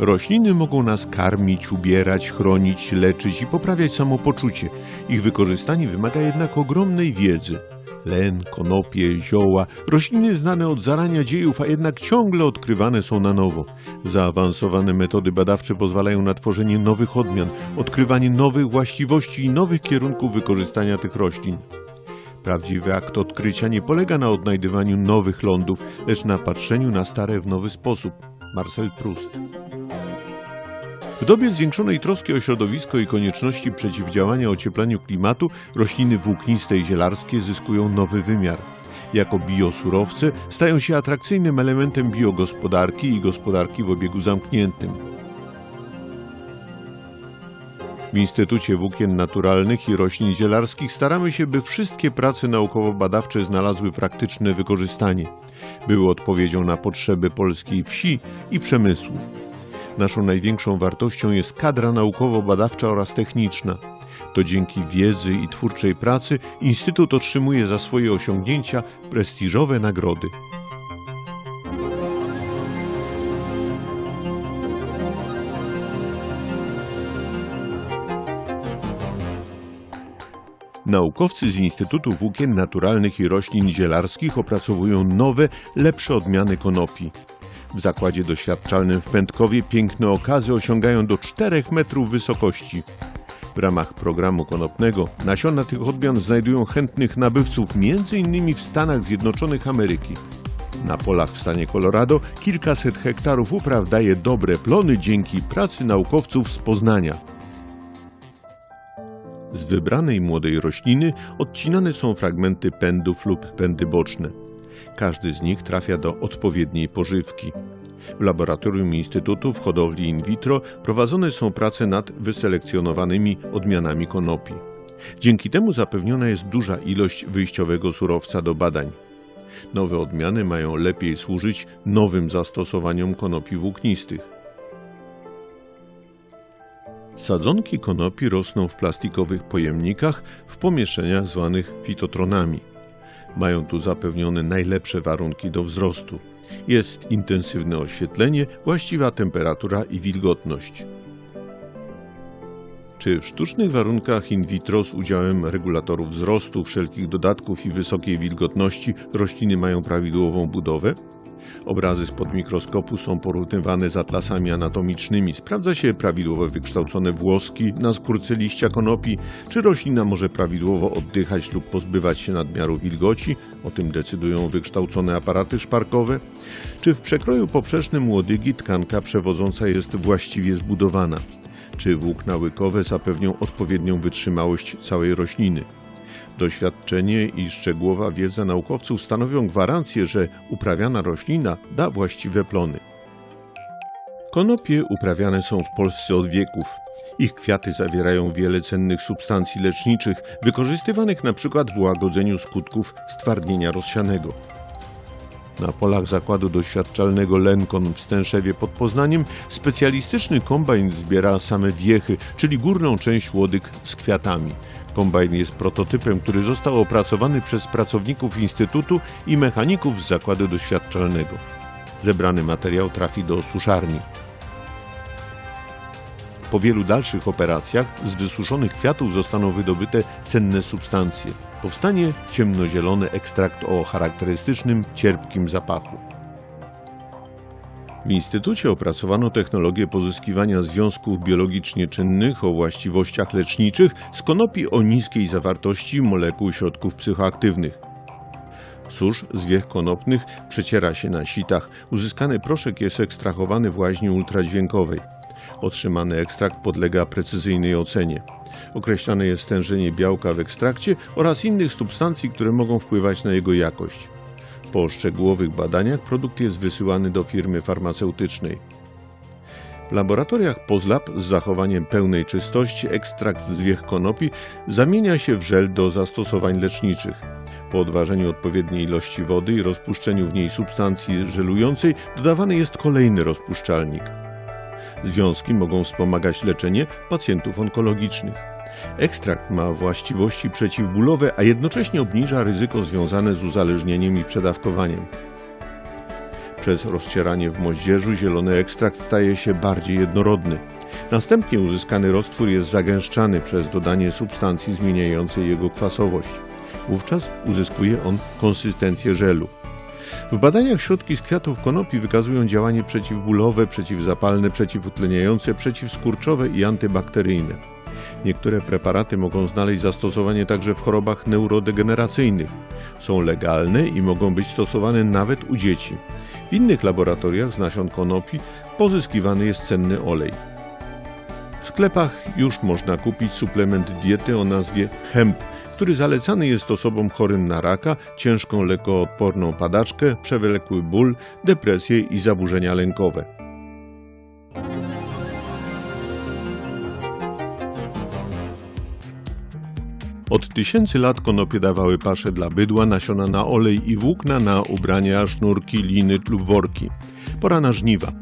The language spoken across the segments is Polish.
Rośliny mogą nas karmić, ubierać, chronić, leczyć i poprawiać samopoczucie. Ich wykorzystanie wymaga jednak ogromnej wiedzy. Len, konopie, zioła, rośliny znane od zarania dziejów, a jednak ciągle odkrywane są na nowo. Zaawansowane metody badawcze pozwalają na tworzenie nowych odmian, odkrywanie nowych właściwości i nowych kierunków wykorzystania tych roślin. Prawdziwy akt odkrycia nie polega na odnajdywaniu nowych lądów, lecz na patrzeniu na stare w nowy sposób. Marcel Proust. W dobie zwiększonej troski o środowisko i konieczności przeciwdziałania ocieplaniu klimatu, rośliny włókniste i zielarskie zyskują nowy wymiar. Jako biosurowce stają się atrakcyjnym elementem biogospodarki i gospodarki w obiegu zamkniętym. W Instytucie Włókien Naturalnych i Roślin Zielarskich staramy się, by wszystkie prace naukowo-badawcze znalazły praktyczne wykorzystanie. Były odpowiedzią na potrzeby polskiej wsi i przemysłu. Naszą największą wartością jest kadra naukowo-badawcza oraz techniczna. To dzięki wiedzy i twórczej pracy Instytut otrzymuje za swoje osiągnięcia prestiżowe nagrody. Naukowcy z Instytutu Włókien Naturalnych i Roślin Zielarskich opracowują nowe, lepsze odmiany konopi. W zakładzie doświadczalnym w Pętkowie piękne okazy osiągają do 4 metrów wysokości. W ramach programu konopnego nasiona tych odmian znajdują chętnych nabywców m.in. w Stanach Zjednoczonych Ameryki. Na polach w stanie Colorado kilkaset hektarów upraw daje dobre plony dzięki pracy naukowców z Poznania. Z wybranej młodej rośliny odcinane są fragmenty pędów lub pędy boczne. Każdy z nich trafia do odpowiedniej pożywki. W laboratorium Instytutu w hodowli in vitro prowadzone są prace nad wyselekcjonowanymi odmianami konopi. Dzięki temu zapewniona jest duża ilość wyjściowego surowca do badań. Nowe odmiany mają lepiej służyć nowym zastosowaniom konopi włóknistych. Sadzonki konopi rosną w plastikowych pojemnikach w pomieszczeniach zwanych fitotronami. Mają tu zapewnione najlepsze warunki do wzrostu. Jest intensywne oświetlenie, właściwa temperatura i wilgotność. Czy w sztucznych warunkach in vitro z udziałem regulatorów wzrostu, wszelkich dodatków i wysokiej wilgotności rośliny mają prawidłową budowę? Obrazy spod mikroskopu są porównywane z atlasami anatomicznymi. Sprawdza się prawidłowo wykształcone włoski na skórce liścia konopi, czy roślina może prawidłowo oddychać lub pozbywać się nadmiaru wilgoci, o tym decydują wykształcone aparaty szparkowe, czy w przekroju poprzecznym łodygi tkanka przewodząca jest właściwie zbudowana, czy włókna łykowe zapewnią odpowiednią wytrzymałość całej rośliny. Doświadczenie i szczegółowa wiedza naukowców stanowią gwarancję, że uprawiana roślina da właściwe plony. Konopie uprawiane są w Polsce od wieków. Ich kwiaty zawierają wiele cennych substancji leczniczych, wykorzystywanych np. w łagodzeniu skutków stwardnienia rozsianego. Na polach zakładu doświadczalnego Lenkon w Stęszewie pod Poznaniem specjalistyczny kombajn zbiera same wiechy, czyli górną część łodyg z kwiatami. Kombajn jest prototypem, który został opracowany przez pracowników Instytutu i mechaników z zakładu doświadczalnego. Zebrany materiał trafi do suszarni. Po wielu dalszych operacjach z wysuszonych kwiatów zostaną wydobyte cenne substancje. Powstanie ciemnozielony ekstrakt o charakterystycznym, cierpkim zapachu. W Instytucie opracowano technologię pozyskiwania związków biologicznie czynnych o właściwościach leczniczych z konopi o niskiej zawartości molekuł środków psychoaktywnych. Susz z wiech konopnych przeciera się na sitach. Uzyskany proszek jest ekstrahowany w łaźni ultradźwiękowej. Otrzymany ekstrakt podlega precyzyjnej ocenie. Określane jest stężenie białka w ekstrakcie oraz innych substancji, które mogą wpływać na jego jakość. Po szczegółowych badaniach produkt jest wysyłany do firmy farmaceutycznej. W laboratoriach Pozlab z zachowaniem pełnej czystości ekstrakt z wiech konopi zamienia się w żel do zastosowań leczniczych. Po odważeniu odpowiedniej ilości wody i rozpuszczeniu w niej substancji żelującej dodawany jest kolejny rozpuszczalnik. Związki mogą wspomagać leczenie pacjentów onkologicznych. Ekstrakt ma właściwości przeciwbólowe, a jednocześnie obniża ryzyko związane z uzależnieniem i przedawkowaniem. Przez rozcieranie w moździerzu zielony ekstrakt staje się bardziej jednorodny. Następnie uzyskany roztwór jest zagęszczany przez dodanie substancji zmieniającej jego kwasowość. Wówczas uzyskuje on konsystencję żelu. W badaniach środki z kwiatów konopi wykazują działanie przeciwbólowe, przeciwzapalne, przeciwutleniające, przeciwskurczowe i antybakteryjne. Niektóre preparaty mogą znaleźć zastosowanie także w chorobach neurodegeneracyjnych. Są legalne i mogą być stosowane nawet u dzieci. W innych laboratoriach z nasion konopi pozyskiwany jest cenny olej. W sklepach już można kupić suplement diety o nazwie hemp, który zalecany jest osobom chorym na raka, ciężką lekoodporną padaczkę, przewlekły ból, depresję i zaburzenia lękowe. Od tysięcy lat konopie dawały paszę dla bydła, nasiona na olej i włókna na ubrania, sznurki, liny lub worki. Pora na żniwa.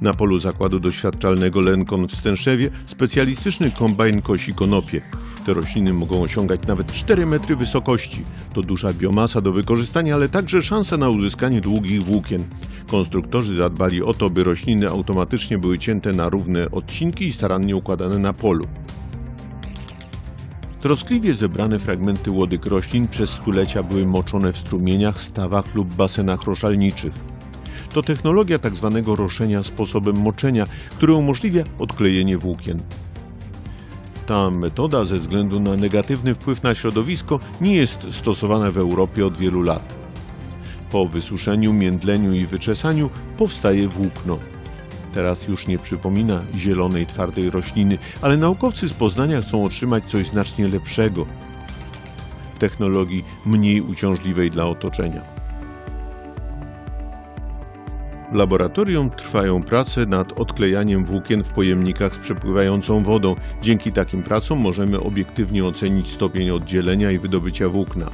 Na polu zakładu doświadczalnego Lenkon w Stęszewie specjalistyczny kombajn kosi konopie. Te rośliny mogą osiągać nawet 4 metry wysokości. To duża biomasa do wykorzystania, ale także szansa na uzyskanie długich włókien. Konstruktorzy zadbali o to, by rośliny automatycznie były cięte na równe odcinki i starannie układane na polu. Troskliwie zebrane fragmenty łodyg roślin przez stulecia były moczone w strumieniach, stawach lub basenach roszalniczych. To technologia tzw. roszenia sposobem moczenia, który umożliwia odklejenie włókien. Ta metoda ze względu na negatywny wpływ na środowisko nie jest stosowana w Europie od wielu lat. Po wysuszeniu, międleniu i wyczesaniu powstaje włókno. Teraz już nie przypomina zielonej, twardej rośliny, ale naukowcy z Poznania chcą otrzymać coś znacznie lepszego technologii mniej uciążliwej dla otoczenia. W laboratorium trwają prace nad odklejaniem włókien w pojemnikach z przepływającą wodą. Dzięki takim pracom możemy obiektywnie ocenić stopień oddzielenia i wydobycia włókna.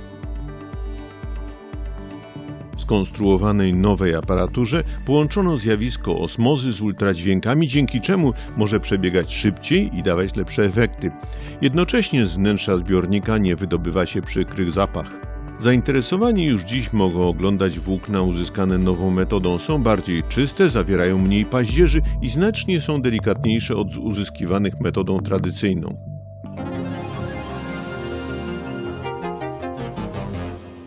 W skonstruowanej nowej aparaturze połączono zjawisko osmozy z ultradźwiękami, dzięki czemu może przebiegać szybciej i dawać lepsze efekty. Jednocześnie z wnętrza zbiornika nie wydobywa się przykrych zapach. Zainteresowani już dziś mogą oglądać włókna uzyskane nową metodą. Są bardziej czyste, zawierają mniej paździerzy i znacznie są delikatniejsze od uzyskiwanych metodą tradycyjną.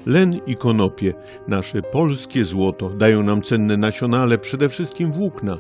Len i konopie, nasze polskie złoto, dają nam cenne nasiona, ale przede wszystkim włókna.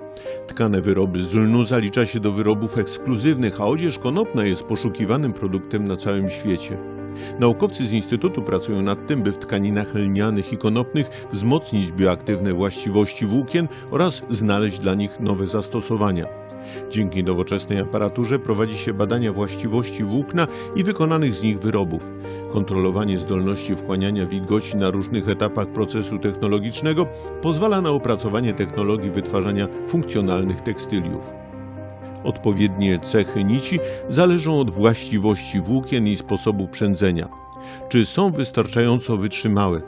Tkane wyroby z lnu zalicza się do wyrobów ekskluzywnych, a odzież konopna jest poszukiwanym produktem na całym świecie. Naukowcy z Instytutu pracują nad tym, by w tkaninach lnianych i konopnych wzmocnić bioaktywne właściwości włókien oraz znaleźć dla nich nowe zastosowania. Dzięki nowoczesnej aparaturze prowadzi się badania właściwości włókna i wykonanych z nich wyrobów. Kontrolowanie zdolności wchłaniania wilgoci na różnych etapach procesu technologicznego pozwala na opracowanie technologii wytwarzania funkcjonalnych tekstyliów. Odpowiednie cechy nici zależą od właściwości włókien i sposobu przędzenia. Czy są wystarczająco wytrzymałe?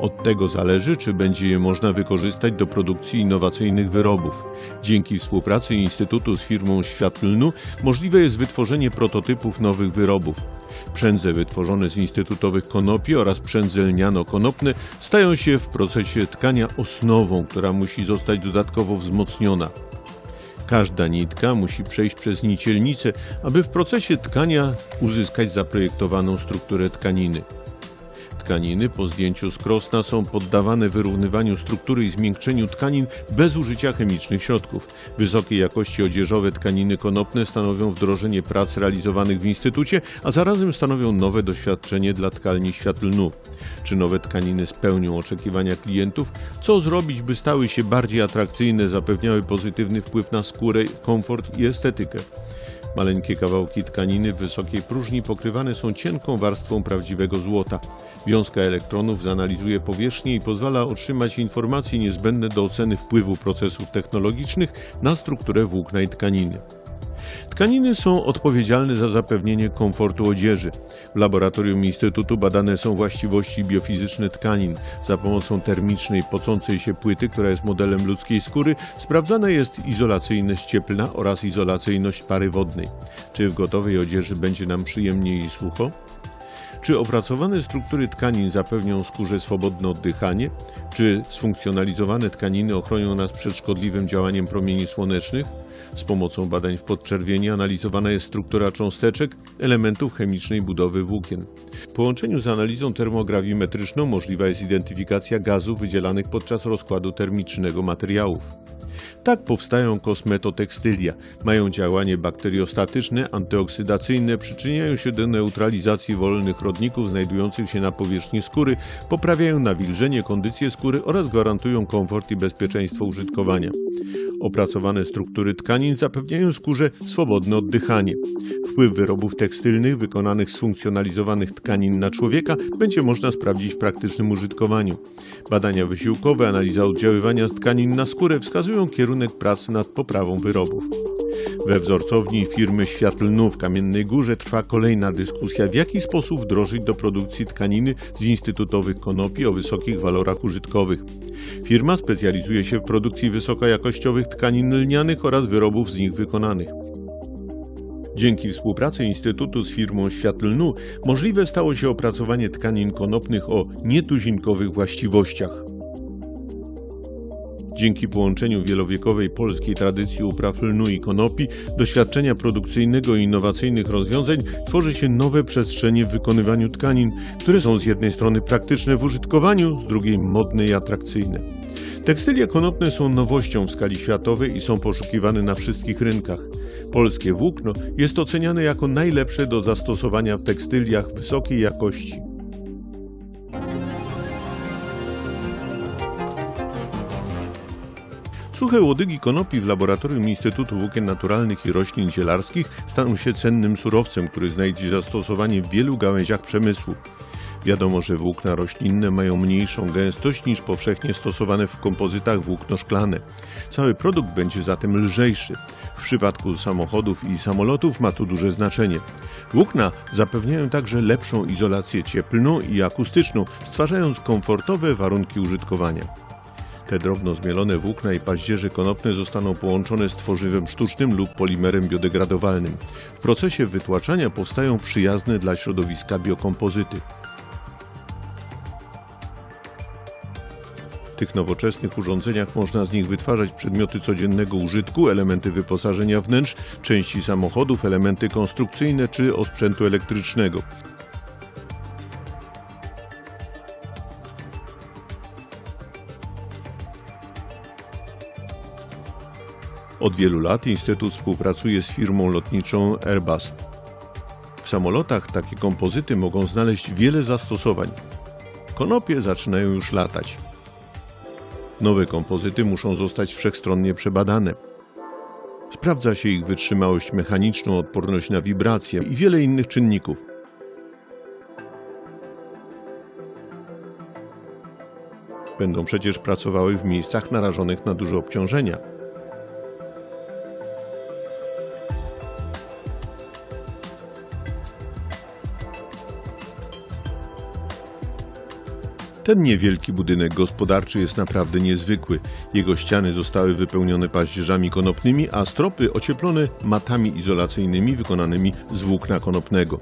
Od tego zależy, czy będzie je można wykorzystać do produkcji innowacyjnych wyrobów. Dzięki współpracy Instytutu z firmą Światlnu możliwe jest wytworzenie prototypów nowych wyrobów. Przędze wytworzone z instytutowych konopi oraz przędze lniano-konopne stają się w procesie tkania osnową, która musi zostać dodatkowo wzmocniona. Każda nitka musi przejść przez nicielnicę, aby w procesie tkania uzyskać zaprojektowaną strukturę tkaniny. Tkaniny po zdjęciu z krosna są poddawane wyrównywaniu struktury i zmiękczeniu tkanin bez użycia chemicznych środków. Wysokiej jakości odzieżowe tkaniny konopne stanowią wdrożenie prac realizowanych w Instytucie, a zarazem stanowią nowe doświadczenie dla tkalni światlnu. Czy nowe tkaniny spełnią oczekiwania klientów? Co zrobić, by stały się bardziej atrakcyjne, zapewniały pozytywny wpływ na skórę, komfort i estetykę? Maleńkie kawałki tkaniny w wysokiej próżni pokrywane są cienką warstwą prawdziwego złota. Wiązka elektronów zanalizuje powierzchnię i pozwala otrzymać informacje niezbędne do oceny wpływu procesów technologicznych na strukturę włókna i tkaniny. Tkaniny są odpowiedzialne za zapewnienie komfortu odzieży. W laboratorium Instytutu badane są właściwości biofizyczne tkanin. Za pomocą termicznej, pocącej się płyty, która jest modelem ludzkiej skóry, sprawdzana jest izolacyjność cieplna oraz izolacyjność pary wodnej. Czy w gotowej odzieży będzie nam przyjemniej i sucho? Czy opracowane struktury tkanin zapewnią skórze swobodne oddychanie? Czy sfunkcjonalizowane tkaniny ochronią nas przed szkodliwym działaniem promieni słonecznych? Z pomocą badań w podczerwieni analizowana jest struktura cząsteczek, elementów chemicznej budowy włókien. W połączeniu z analizą termograwimetryczną możliwa jest identyfikacja gazów wydzielanych podczas rozkładu termicznego materiałów. Tak powstają kosmetotekstylia. Mają działanie bakteriostatyczne, antyoksydacyjne, przyczyniają się do neutralizacji wolnych rodników znajdujących się na powierzchni skóry, poprawiają nawilżenie, kondycję skóry oraz gwarantują komfort i bezpieczeństwo użytkowania. Opracowane struktury tkanin zapewniają skórze swobodne oddychanie. Wpływ wyrobów tekstylnych wykonanych z funkcjonalizowanych tkanin na człowieka będzie można sprawdzić w praktycznym użytkowaniu. Badania wysiłkowe, analiza oddziaływania tkanin na skórę wskazują kierunek pracy nad poprawą wyrobów. We wzorcowni firmy Światlnu w Kamiennej Górze trwa kolejna dyskusja, w jaki sposób wdrożyć do produkcji tkaniny z instytutowych konopi o wysokich walorach użytkowych. Firma specjalizuje się w produkcji wysokojakościowych tkanin lnianych oraz wyrobów z nich wykonanych. Dzięki współpracy Instytutu z firmą Światlnu możliwe stało się opracowanie tkanin konopnych o nietuzinkowych właściwościach. Dzięki połączeniu wielowiekowej polskiej tradycji upraw lnu i konopi, doświadczenia produkcyjnego i innowacyjnych rozwiązań, tworzy się nowe przestrzenie w wykonywaniu tkanin, które są z jednej strony praktyczne w użytkowaniu, z drugiej modne i atrakcyjne. Tekstylia konopne są nowością w skali światowej i są poszukiwane na wszystkich rynkach. Polskie włókno jest oceniane jako najlepsze do zastosowania w tekstyliach wysokiej jakości. Suche łodygi konopi w laboratorium Instytutu Włókien Naturalnych i Roślin Zielarskich staną się cennym surowcem, który znajdzie zastosowanie w wielu gałęziach przemysłu. Wiadomo, że włókna roślinne mają mniejszą gęstość niż powszechnie stosowane w kompozytach włókno szklane. Cały produkt będzie zatem lżejszy. W przypadku samochodów i samolotów ma to duże znaczenie. Włókna zapewniają także lepszą izolację cieplną i akustyczną, stwarzając komfortowe warunki użytkowania. Te drobno zmielone włókna i paździerze konopne zostaną połączone z tworzywem sztucznym lub polimerem biodegradowalnym. W procesie wytłaczania powstają przyjazne dla środowiska biokompozyty. W tych nowoczesnych urządzeniach można z nich wytwarzać przedmioty codziennego użytku, elementy wyposażenia wnętrz, części samochodów, elementy konstrukcyjne czy osprzętu elektrycznego. Od wielu lat Instytut współpracuje z firmą lotniczą Airbus. W samolotach takie kompozyty mogą znaleźć wiele zastosowań. Konopie zaczynają już latać. Nowe kompozyty muszą zostać wszechstronnie przebadane. Sprawdza się ich wytrzymałość mechaniczną, odporność na wibracje i wiele innych czynników. Będą przecież pracowały w miejscach narażonych na duże obciążenia. Ten niewielki budynek gospodarczy jest naprawdę niezwykły. Jego ściany zostały wypełnione paździerzami konopnymi, a stropy ocieplone matami izolacyjnymi wykonanymi z włókna konopnego.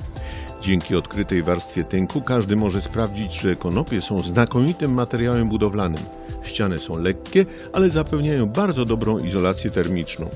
Dzięki odkrytej warstwie tynku każdy może sprawdzić, że konopie są znakomitym materiałem budowlanym. Ściany są lekkie, ale zapewniają bardzo dobrą izolację termiczną.